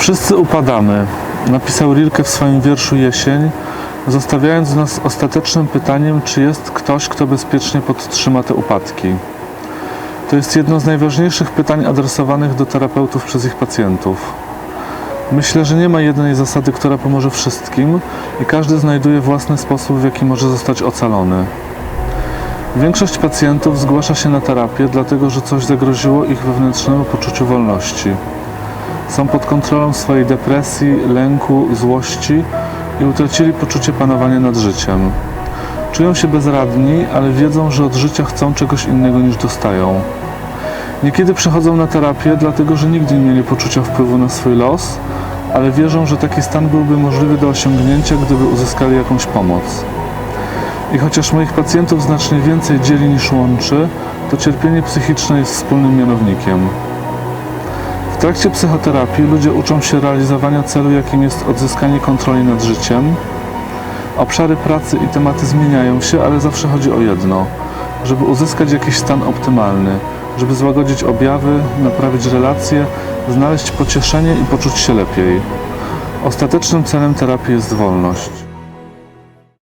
Wszyscy upadamy, napisał Rilke w swoim wierszu Jesień, zostawiając nas ostatecznym pytaniem, czy jest ktoś, kto bezpiecznie podtrzyma te upadki. To jest jedno z najważniejszych pytań adresowanych do terapeutów przez ich pacjentów. Myślę, że nie ma jednej zasady, która pomoże wszystkim i każdy znajduje własny sposób, w jaki może zostać ocalony. Większość pacjentów zgłasza się na terapię, dlatego że coś zagroziło ich wewnętrznemu poczuciu wolności. Są pod kontrolą swojej depresji, lęku, złości i utracili poczucie panowania nad życiem. Czują się bezradni, ale wiedzą, że od życia chcą czegoś innego niż dostają. Niekiedy przychodzą na terapię, dlatego że nigdy nie mieli poczucia wpływu na swój los, ale wierzą, że taki stan byłby możliwy do osiągnięcia, gdyby uzyskali jakąś pomoc. I chociaż moich pacjentów znacznie więcej dzieli niż łączy, to cierpienie psychiczne jest wspólnym mianownikiem. W trakcie psychoterapii ludzie uczą się realizowania celu, jakim jest odzyskanie kontroli nad życiem. Obszary pracy i tematy zmieniają się, ale zawsze chodzi o jedno: żeby uzyskać jakiś stan optymalny, żeby złagodzić objawy, naprawić relacje, znaleźć pocieszenie i poczuć się lepiej. Ostatecznym celem terapii jest wolność.